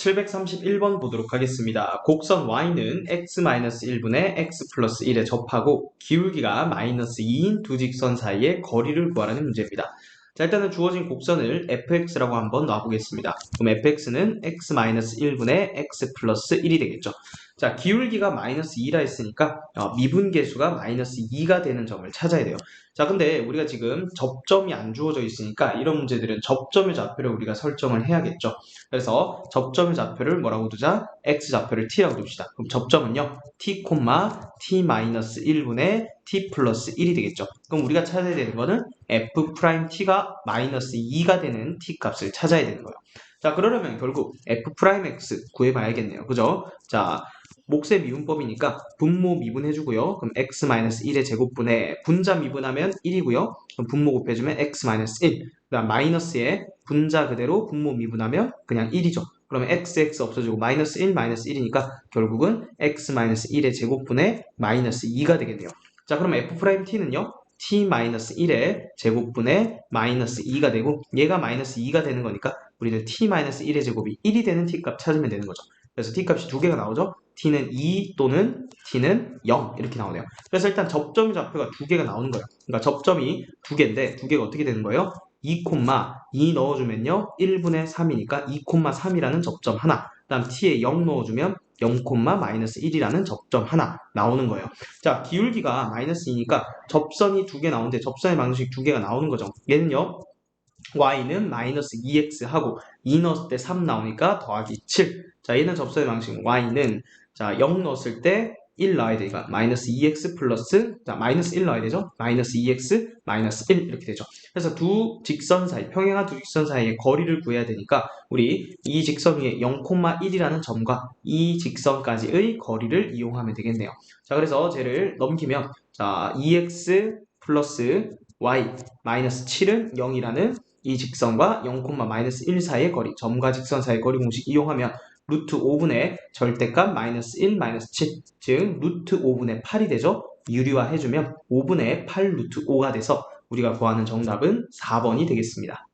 731번 보도록 하겠습니다. 곡선 y는 x-1분의 x 플러스 1에 접하고 기울기가 마이너스 2인 두 직선 사이의 거리를 구하라는 문제입니다. 자, 일단은 주어진 곡선을 fx라고 한번 놔보겠습니다. 그럼 fx는 x-1분의 x 플러스 1이 되겠죠. 자, 기울기가 마이너스 2라 했으니까 어, 미분계수가 마이너스 2가 되는 점을 찾아야 돼요. 자, 근데 우리가 지금 접점이 안 주어져 있으니까 이런 문제들은 접점의 좌표를 우리가 설정을 해야겠죠. 그래서 접점의 좌표를 뭐라고 두자? x좌표를 t라고 둡시다. 그럼 접점은요, t, t 마이너스 1분의 t 플러스 1이 되겠죠. 그럼 우리가 찾아야 되는 거는 f 프라임 t가 마이너스 2가 되는 t 값을 찾아야 되는 거예요. 자, 그러려면 결국 f 프라임 x 구해봐야겠네요. 그죠? 자, 몫의 미분법이니까 분모 미분해주고요. 그럼 x-1의 제곱분에 분자 미분하면 1이고요. 그럼 분모 곱해주면 x-1. 그다음 마이너스에 분자 그대로 분모 미분하면 그냥 1이죠. 그러면 x, x 없어지고 마이너스 1, 마이너스 1이니까 결국은 x-1의 제곱분에 마이너스 2가 되겠네요. 자, 그럼 f'-t는요. T-1의 제곱분에 마이너스 2가 되고 얘가 마이너스 2가 되는 거니까 우리는 t-1의 제곱이 1이 되는 t값 찾으면 되는 거죠. 그래서 t값이 두 개가 나오죠. t는 2 또는 t는 0 이렇게 나오네요. 그래서 일단 접점 좌표가 두 개가 나오는 거예요. 그러니까 접점이 두 개인데 두 개가 어떻게 되는 거예요? 2, 2 넣어주면요 1분의 3이니까 2, 3이라는 접점 하나 그 다음 t에 0 넣어주면 0, 마이너스 1이라는 접점 하나 나오는 거예요. 자, 기울기가 마이너스 2니까 접선이 두 개 나오는데 접선의 방식 두 개가 나오는 거죠. 얘는요, y는 마이너스 2x 하고 2 넣었을 때 3 나오니까 더하기 7. 자, 얘는 접선의 방식 y는 자, 0 넣었을 때 1 넣어야 되니까 마이너스 2x 플러스 자 마이너스 1 넣어야 되죠? 마이너스 2x 마이너스 1 이렇게 되죠. 그래서 두 직선 사이 평행한 두 직선 사이의 거리를 구해야 되니까 우리 이 직선 위에 0,1이라는 점과 이 직선까지의 거리를 이용하면 되겠네요. 자 그래서 쟤를 넘기면 자 2x 플러스 y 마이너스 7은 0이라는 이 직선과 0, 마이너스 1 사이의 거리 점과 직선 사이의 거리 공식 이용하면 루트 5분의 절대값 마이너스 1 마이너스 7, 즉 루트 5분의 8이 되죠. 유리화 해주면 5분의 8 루트 5가 돼서 우리가 구하는 정답은 4번이 되겠습니다.